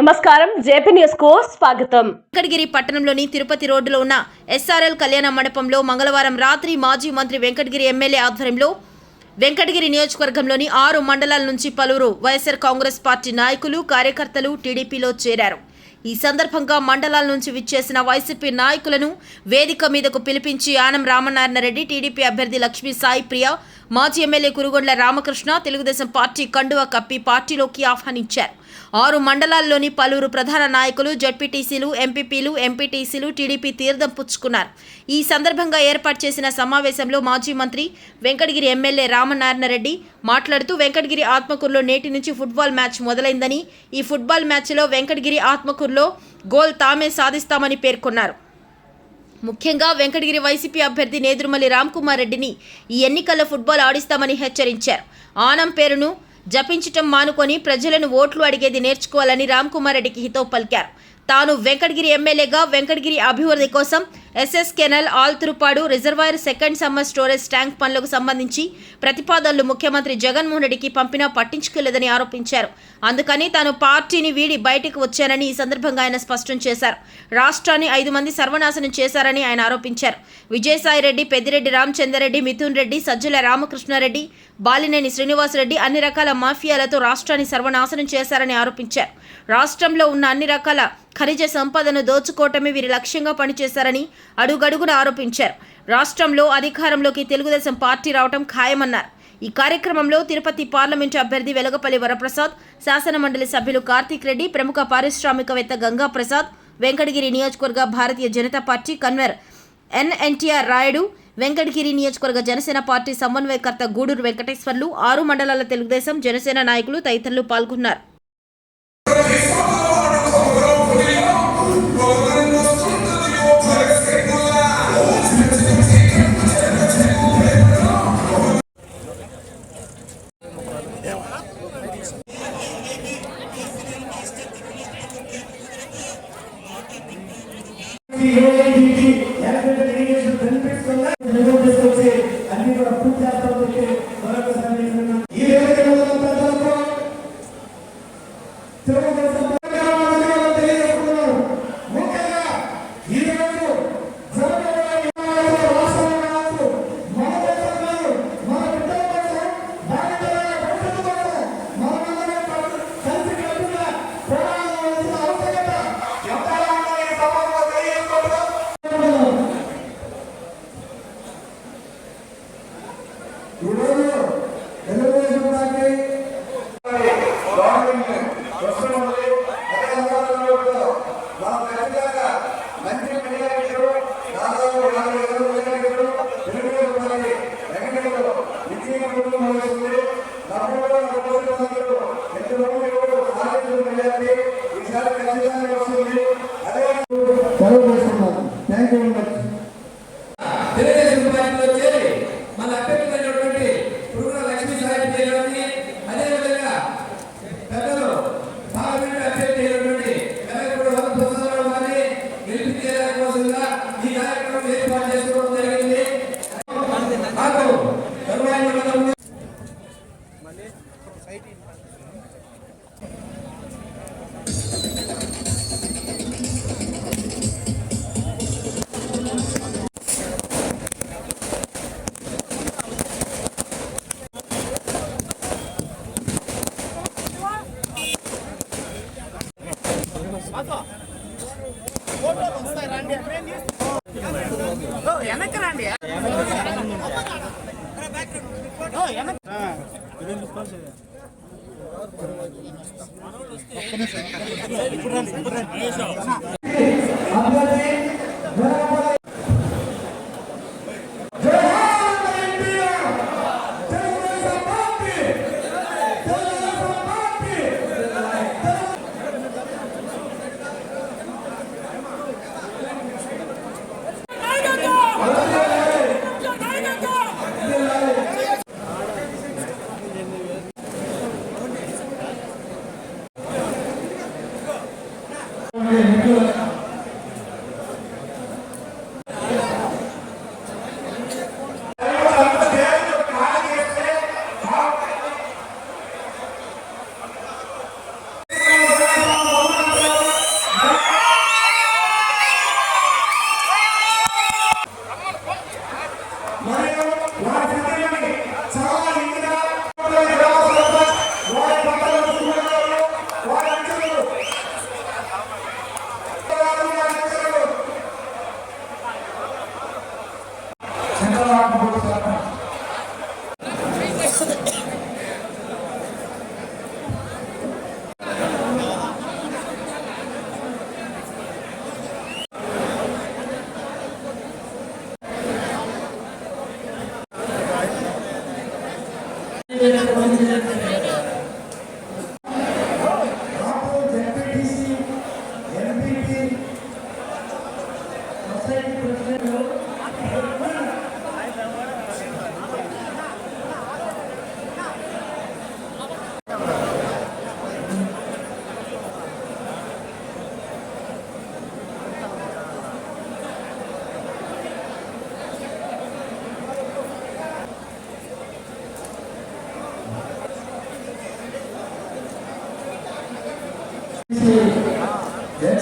నమస్కారం జేపీ న్యూస్కు స్వాగతం. వెంకటగిరి పట్టణంలోని తిరుపతి రోడ్డులో ఉన్న ఎస్ఆర్ఎల్ కళ్యాణ మండపంలో మంగళవారం రాత్రి మాజీ మంత్రి వెంకటగిరి ఎమ్మెల్యే ఆధ్వర్యంలో వెంకటగిరి నియోజకవర్గంలోని ఆరు మండలాల నుంచి పలువురు వైఎస్ఆర్ కాంగ్రెస్ పార్టీ నాయకులు కార్యకర్తలు టీడీపీలో చేరారు. ఈ సందర్భంగా మండలాల నుంచి విచ్చేసిన వైసీపీ నాయకులను వేదిక మీదకు పిలిపించి ఆనం రామనారాయణ రెడ్డి టీడీపీ అభ్యర్థి లక్ష్మీ సాయి ప్రియ మాజీ ఎమ్మెల్యే కురుగొండ్ల రామకృష్ణ తెలుగుదేశం పార్టీ కండువా కప్పి పార్టీలోకి ఆహ్వానించారు. ఆరు మండలాల్లోని పలువురు ప్రధాన నాయకులు జడ్పీటీసీలు ఎంపీపీలు ఎంపీటీసీలు టీడీపీ తీర్థం పుచ్చుకున్నారు. ఈ సందర్భంగా ఏర్పాటు చేసిన సమావేశంలో మాజీ మంత్రి వెంకటగిరి ఎమ్మెల్యే రామనారాయణ రెడ్డి మాట్లాడుతూ వెంకటగిరి ఆత్మకూరులో నేటి నుంచి ఫుట్బాల్ మ్యాచ్ మొదలైందని ఈ ఫుట్బాల్ మ్యాచ్లో వెంకటగిరి ఆత్మకూరులో గోల్ తామే సాధిస్తామని పేర్కొన్నారు. ముఖ్యంగా వెంకటగిరి వైసీపీ అభ్యర్థి నేదురుమల్లి రామ్కుమార్ రెడ్డిని ఈ ఎన్నికల్లో ఫుట్బాల్ ఆడిస్తామని హెచ్చరించారు. ఆనం పేరును జపించటం మానుకొని ప్రజలను ఓట్లు అడిగేది నేర్చుకోవాలని రామ్కుమార్ రెడ్డికి హితో పలికారు. తాను వెంకటగిరి ఎమ్మెల్యేగా వెంకటగిరి అభివృద్ధి కోసం SS canal Alturupadu reservoir second summer storage tank పనులకు సంబంధించి ప్రతిపాదనలు ముఖ్యమంత్రి జగన్మోహన్ రెడ్డికి పంపినా పట్టించుకోలేదని ఆరోపించారు. అందుకని తాను పార్టీని వీడి బయటకు వచ్చానని ఈ సందర్భంగా ఆయన స్పష్టం చేశారు. రాష్ట్రాన్ని ఐదు మంది సర్వనాశనం చేశారని ఆయన ఆరోపించారు. విజయసాయి రెడ్డి పెద్దిరెడ్డి రామచంద్రరెడ్డి మిథున్ రెడ్డి సజ్జల రామకృష్ణారెడ్డి బాలినేని శ్రీనివాసరెడ్డి అన్ని రకాల మాఫియాలతో రాష్ట్రాన్ని సర్వనాశనం చేశారని ఆరోపించారు. రాష్ట్రంలో ఉన్న అన్ని రకాల ఖనిజ సంపదను దోచుకోవటమే వీరి లక్ష్యంగా పనిచేశారని అడుగడుగున ఆరోపించారు. రాష్ట్రంలో అధికారంలోకి తెలుగుదేశం పార్టీ రావటం ఖాయమన్నారు. ఈ కార్యక్రమంలో తిరుపతి పార్లమెంటు అభ్యర్థి వెలగపల్లి వరప్రసాద్ శాసనమండలి సభ్యులు కార్తీక్ రెడ్డి ప్రముఖ పారిశ్రామికవేత్త గంగా ప్రసాద్ వెంకటగిరి నియోజకవర్గ Bharatiya Janata party convener NNTR Rayudu Venkatagiri నియోజకవర్గ జనసేన పార్టీ సమన్వయకర్త గూడూరు వెంకటేశ్వర్లు ఆరు మండలాల తెలుగుదేశం జనసేన నాయకులు తదితరులు పాల్గొన్నారు. Дякую.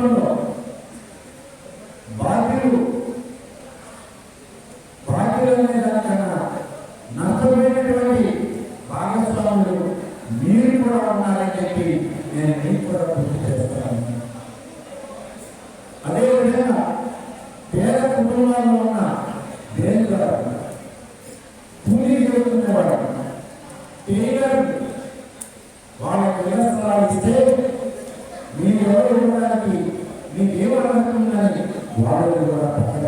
కాలంలో బాధ్యులు బాధ్యులు అనే దానికన్నా నష్టమైనటువంటి భాగస్వాములు మీరు కూడా ఉన్నారని చెప్పి నేను మీకు కూడా చేస్తాను అదేవిధంగా పేద కుటుంబాల్లో ఉన్న దేనివారు కూలీ చేస్తున్నవాడు టైలర్ వాళ్ళకి ఇస్తే ఎవరు ఇవ్వడానికి నీకు ఏమనుకుంటున్నారని వాళ్ళు కూడా పక్కన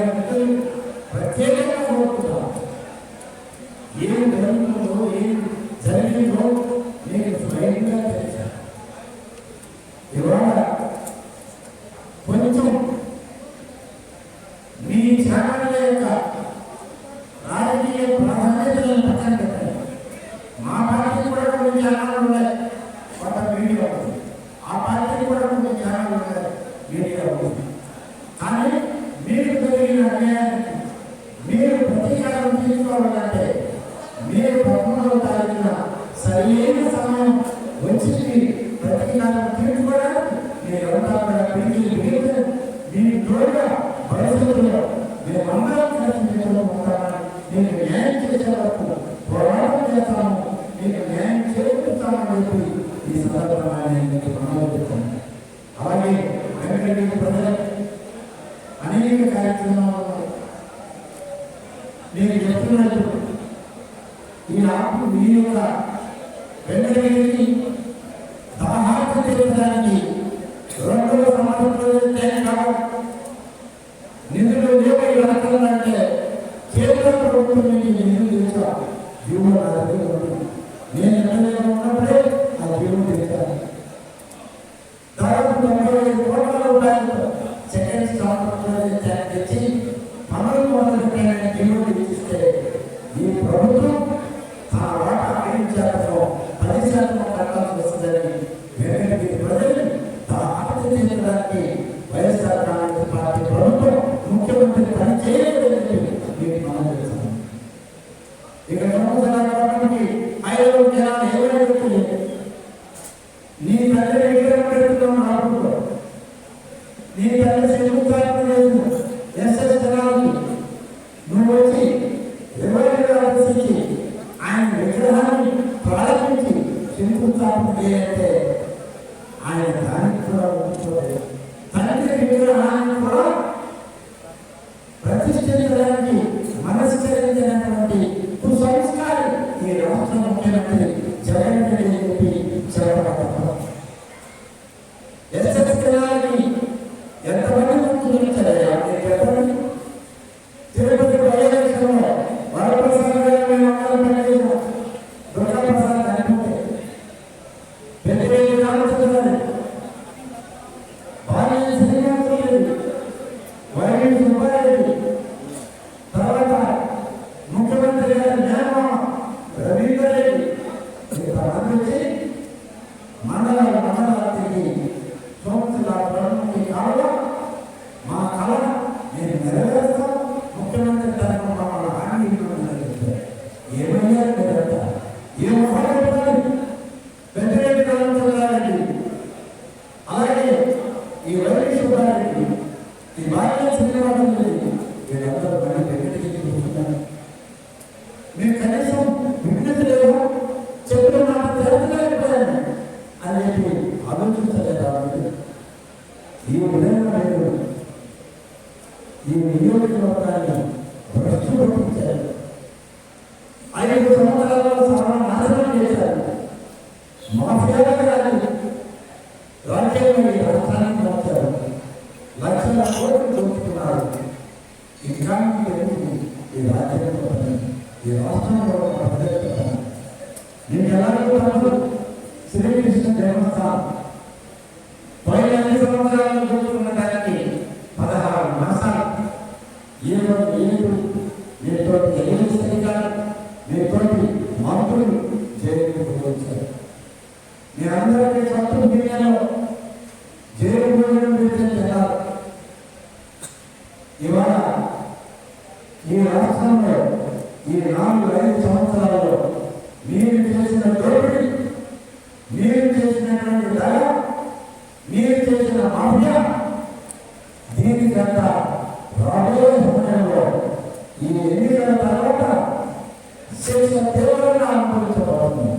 24 ఈ ఆపు మీ యొక్క వెంకటగిరిని దాహార్థం తెలియడానికి రెండవ సమాజంలో నిధులు అంటే కేంద్ర ప్రభుత్వం నుంచి నిధులు తెలుసా యువ చేసినటువంటి దయ మీరు చేసిన మాఫియా దీనికంతా రాబోయే సమయంలో ఈ ఎన్నికల తర్వాత శిక్ష తీవ్రంగా అనుభవించబడుతుంది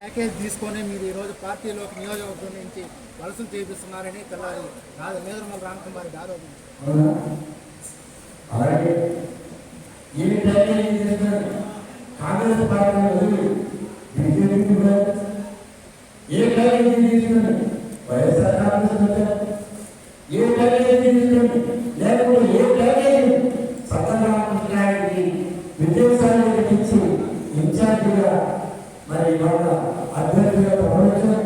ప్యాకేజ్ తీసుకొని మీరు ఈరోజు పార్టీలోకి నియోజకవర్గం నుంచి వలసలు చేపిస్తున్నారని తెల్లారి రాజు మేదరమల రామకుమారి గారు కాంగ్రెస్ పార్టీ ఏ ఏ విజయసాయి రెడ్డికి ఇన్ఛార్జిగా మరి ఇవాళ అభ్యర్థిగా ప్రకటించారు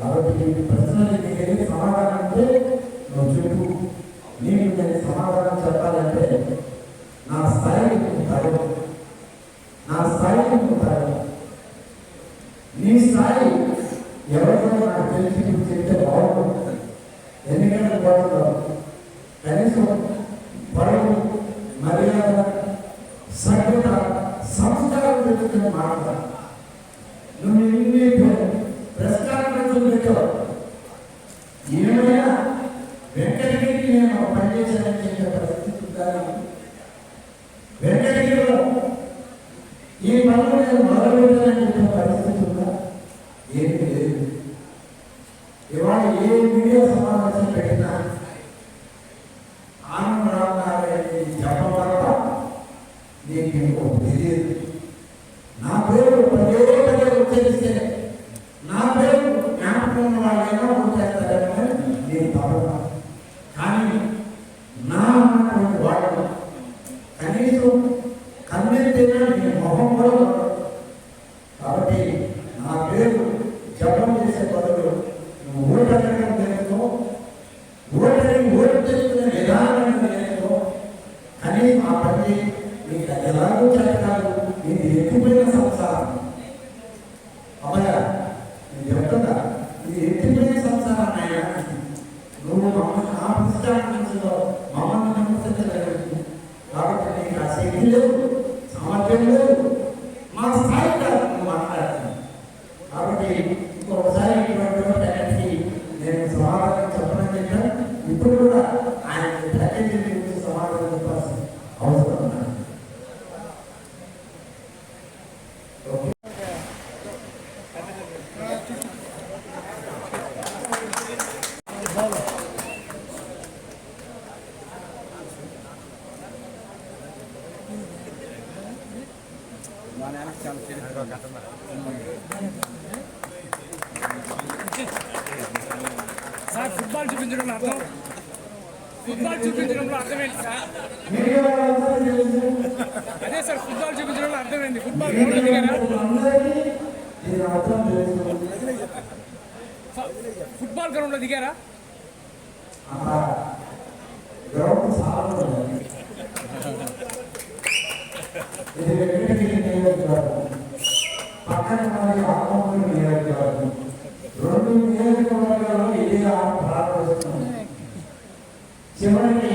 కాబట్టి ప్రశ్నలు సమాధానం అంటే నువ్వు చెప్పు. నీకు నేను సమాధానం చెప్పాలంటే మేము పనిచేశారని చెప్పే పరిస్థితి కానీ వెంకటగిరిలో ఈ పనులు నేను మొదలుపెట్టాలని చెప్పే పరిస్థితి ఉందా ఏమి లేదు. ఇవాళ ఏ మీడియా సమావేశం పెట్టినా శ్రద్ధలు సమర్పణలు సార్ ఫుట్బాల్ చూపించడం అర్థం? ఫుట్బాల్ చూపించడంలో అర్థమైంది సార్. అదే సార్ ఫుట్బాల్ చూపించడంలో అర్థమైంది. ఫుట్బాల్ ఫుట్బాల్ గ్రౌండ్లో దిగారా? గ్రౌండ్ పక్కన మనకి ఆత్మకూరు నియోజకవర్గం. రెండు నియోజకవర్గాల్లో ఇదే ప్రారంభిస్తున్నాం చివరికి